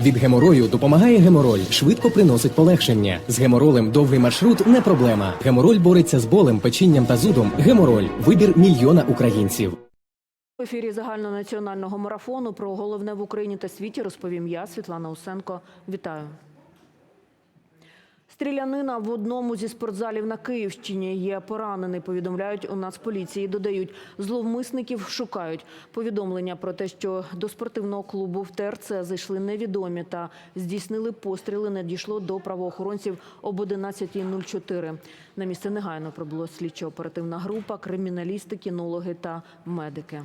Від геморою допомагає гемороль, швидко приносить полегшення. З геморолем довгий маршрут не проблема. Гемороль бореться з болем, печінням та зудом. Гемороль вибір мільйона українців. В ефірі загальнонаціонального марафону про головне в Україні та світі розповім я, Світлана Усенко. Вітаю. Стрілянина в одному зі спортзалів на Київщині є поранений. Повідомляють у Нацполіції. Додають, зловмисників шукають. Повідомлення про те, що до спортивного клубу в ТРЦ зайшли невідомі та здійснили постріли, надійшло до правоохоронців об 11.04. На місце негайно прибула слідчо-оперативна група, криміналісти, кінологи та медики.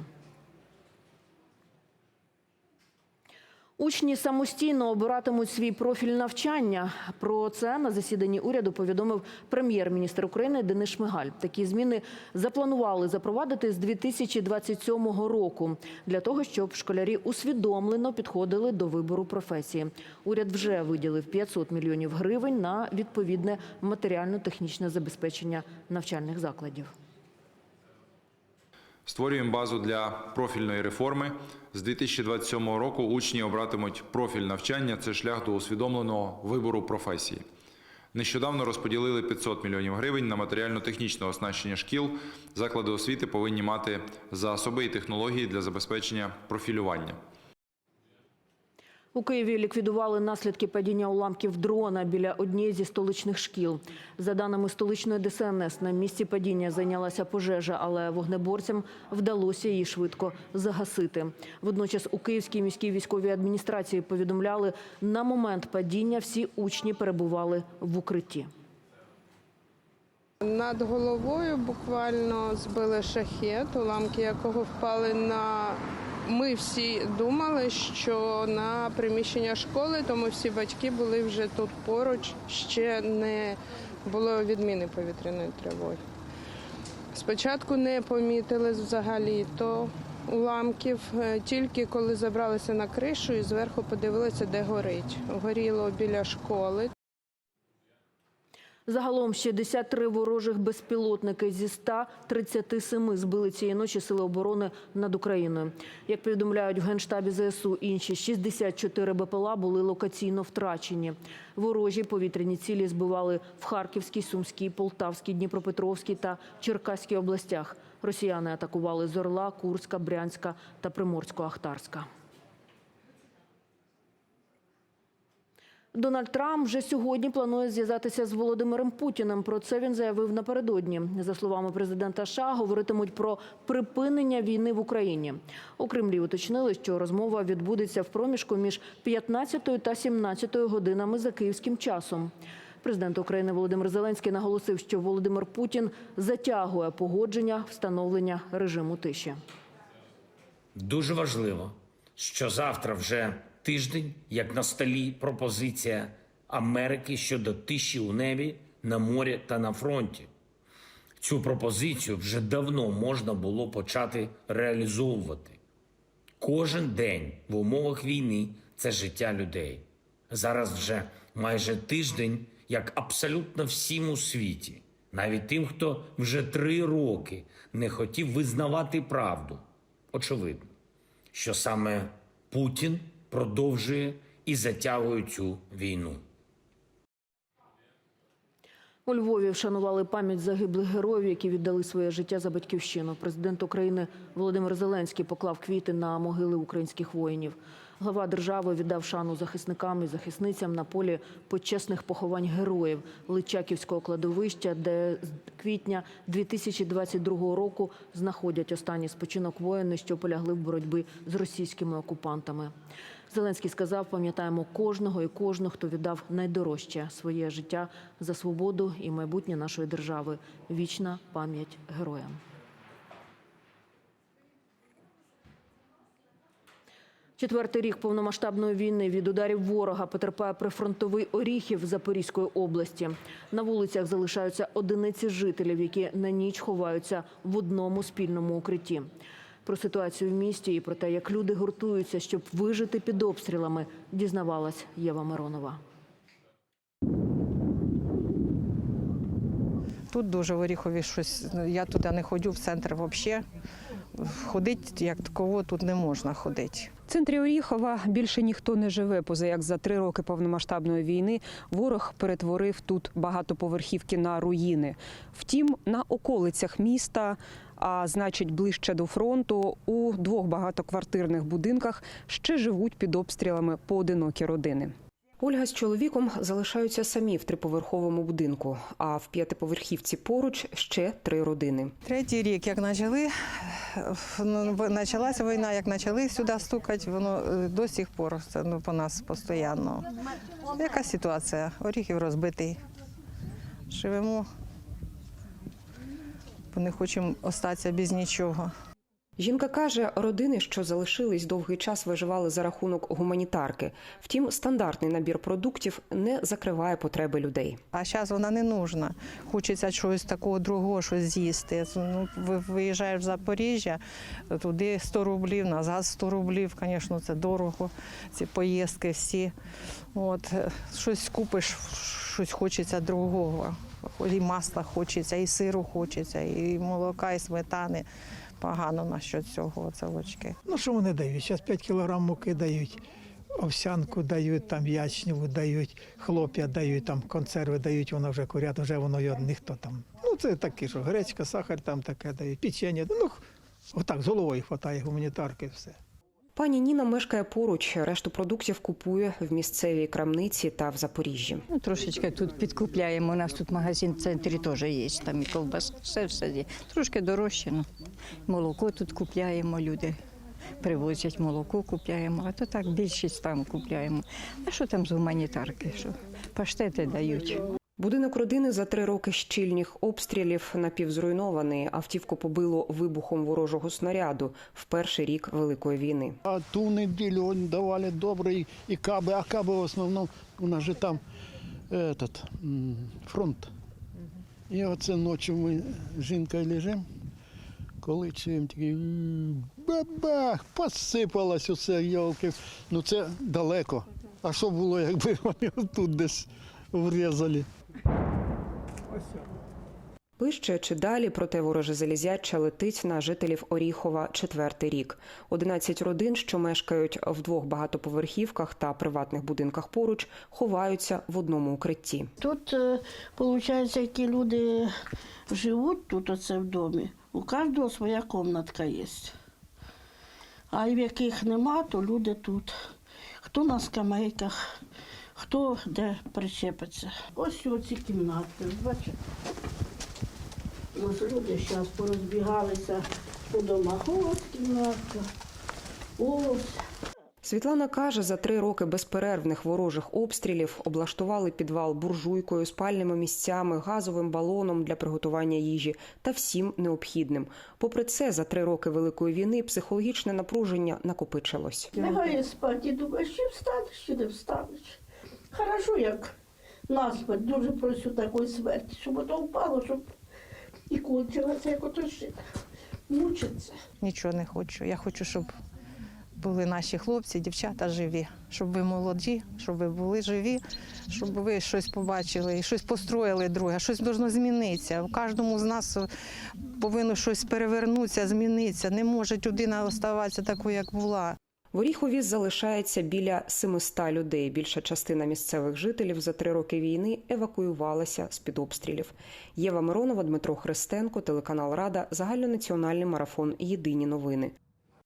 Учні самостійно обиратимуть свій профіль навчання. Про це на засіданні уряду повідомив прем'єр-міністр України Денис Шмигаль. Такі зміни запланували запровадити з 2027 року для того, щоб школярі усвідомлено підходили до вибору професії. Уряд вже виділив 500 мільйонів гривень на відповідне матеріально-технічне забезпечення навчальних закладів. Створюємо базу для профільної реформи. З 2027 року учні обратимуть профіль навчання. Це шлях до усвідомленого вибору професії. Нещодавно розподілили 500 мільйонів гривень на матеріально-технічне оснащення шкіл. Заклади освіти повинні мати засоби і технології для забезпечення профілювання. У Києві ліквідували наслідки падіння уламків дрона біля однієї зі столичних шкіл. За даними столичної ДСНС, на місці падіння зайнялася пожежа, але вогнеборцям вдалося її швидко загасити. Водночас у Київській міській військовій адміністрації повідомляли, на момент падіння всі учні перебували в укритті. Над головою буквально збили шахет, уламки якого впали на. Ми всі думали, що на приміщення школи, тому всі батьки були вже тут поруч, ще не було відміни повітряної тривоги. Спочатку не помітили взагалі то уламків, е, тільки коли забралися на кришу і зверху подивилися, де горить. Горіло біля школи. Загалом 63 ворожих безпілотники зі 137 збили цієї ночі сили оборони над Україною. Як повідомляють в Генштабі ЗСУ, інші 64 БПЛА були локаційно втрачені. Ворожі повітряні цілі збивали в Харківській, Сумській, Полтавській, Дніпропетровській та Черкаській областях. Росіяни атакували з Орла, Курська, Брянська та Приморсько-Ахтарська. Дональд Трамп вже сьогодні планує зв'язатися з Володимиром Путіним. Про це він заявив напередодні. За словами президента США, говоритимуть про припинення війни в Україні. У Кремлі уточнили, що розмова відбудеться в проміжку між 15 та 17 годинами за київським часом. Президент України Володимир Зеленський наголосив, що Володимир Путін затягує погодження встановлення режиму тиші. Дуже важливо, що завтра вже тиждень, як на столі пропозиція Америки щодо тиші у небі, на морі та на фронті. Цю пропозицію вже давно можна було почати реалізовувати. Кожен день в умовах війни це життя людей. Зараз вже майже тиждень, як абсолютно всім у світі, навіть тим, хто вже три роки не хотів визнавати правду. Очевидно, що саме Путін продовжує і затягує цю війну. У Львові вшанували пам'ять загиблих героїв, які віддали своє життя за батьківщину. Президент України Володимир Зеленський поклав квіти на могили українських воїнів. Глава держави віддав шану захисникам і захисницям на полі почесних поховань героїв Личаківського кладовища, де з квітня 2022 року знаходять останній спочинок воїни, що полягли в боротьбі з російськими окупантами. Зеленський сказав: пам'ятаємо кожного і кожну, хто віддав найдорожче своє життя за свободу і майбутнє нашої держави. Вічна пам'ять героям. Четвертий рік повномасштабної війни від ударів ворога потерпає прифронтовий Оріхів Запорізької області. На вулицях залишаються одиниці жителів, які на ніч ховаються в одному спільному укритті. Про ситуацію в місті і про те, як люди гуртуються, щоб вижити під обстрілами, дізнавалась Єва Миронова. Тут дуже в Оріхові щось. Я туди не ходжу, в центр взагалі. Ходити як такого тут не можна ходити. В центрі Оріхова більше ніхто не живе, поза як за три роки повномасштабної війни ворог перетворив тут багатоповерхівки на руїни. Втім, на околицях міста, а значить ближче до фронту, у двох багатоквартирних будинках ще живуть під обстрілами поодинокі родини. Ольга з чоловіком залишаються самі в триповерховому будинку, а в п'ятиповерхівці поруч ще три родини. Третій рік, як почали, ну, почалася війна, як почали сюди стукати, воно е, до сих пор ну, по нас постійно. Яка ситуація? Оріхів розбитий. Живемо, не хочемо остатися без нічого. Жінка каже, родини, що залишились довгий час, виживали за рахунок гуманітарки. Втім, стандартний набір продуктів не закриває потреби людей. А зараз вона не нужна. Хочеться щось такого другого, щось з'їсти. Ну, ви- виїжджаєш в Запоріжжя, туди 100 рублів, назад 100 рублів, звісно, це дорого, ці поїздки всі. От, е, щось купиш, щось хочеться другого. І масла хочеться, і сиру хочеться, і молока, і сметани. Погано на що цього, очки. Ну, що вони дають? Зараз 5 кілограм муки дають, овсянку дають, там ячневу дають, хлоп'я дають, там консерви дають, воно вже курять, вже воно його ніхто там. Ну, це такі, що гречка, сахар там таке дають, печення. Ну, отак, з головою хватає гуманітарки, все. Пані Ніна мешкає поруч, решту продуктів купує в місцевій крамниці та в Запоріжжі. Ну, трошечки тут підкупляємо. У нас тут магазин в центрі теж є, там і ковбас, все все є. Трошки дорожче. Ну. Молоко тут купляємо, люди привозять молоко, купляємо, а то так більшість там купляємо. А що там з гуманітарки? Що? Паштети дають. Будинок родини за три роки щільних обстрілів напівзруйнований. Автівку побило вибухом ворожого снаряду в перший рік Великої війни. А ту неділю давали добре і каби, а каби в основному у нас же там этот, фронт. І оце ночі ми з жінкою лежимо, коли чуємо такий бабах, посипалось усе, йолки. Ну це далеко. А що було, якби вони тут десь врізали? Ближче чи далі, проте вороже залізяча летить на жителів Оріхова четвертий рік. 11 родин, що мешкають в двох багатоповерхівках та приватних будинках поруч, ховаються в одному укритті. Тут, виходить, які люди живуть тут оце в домі, у кожного своя кімнатка є. А в яких нема, то люди тут. Хто на скамейках, хто де причепиться. Ось оці кімнатки, бачите? У нас люди зараз порозбігалися по домах. Ось кімнатка. Ось. Світлана каже, за три роки безперервних ворожих обстрілів облаштували підвал буржуйкою, спальними місцями, газовим балоном для приготування їжі та всім необхідним. Попри це, за три роки великої війни психологічне напруження накопичилось. Лягає спати і думаєш, чи встанеш, чи не встанеш. Хорошо, як наспать, дуже просю такої смерті, щоб воно впало, щоб і кончилося, як ото ще мучиться. Нічого не хочу. Я хочу, щоб були наші хлопці, дівчата живі, щоб ви молоді, щоб ви були живі, щоб ви щось побачили, і щось построїли друге, щось должно змінитися. У кожному з нас повинно щось перевернутися, змінитися. Не може людина залишатися такою, як була. В Оріхові залишається біля 700 людей. Більша частина місцевих жителів за три роки війни евакуювалася з під обстрілів. Єва Миронова, Дмитро Христенко, телеканал Рада, загальнонаціональний марафон. Єдині новини.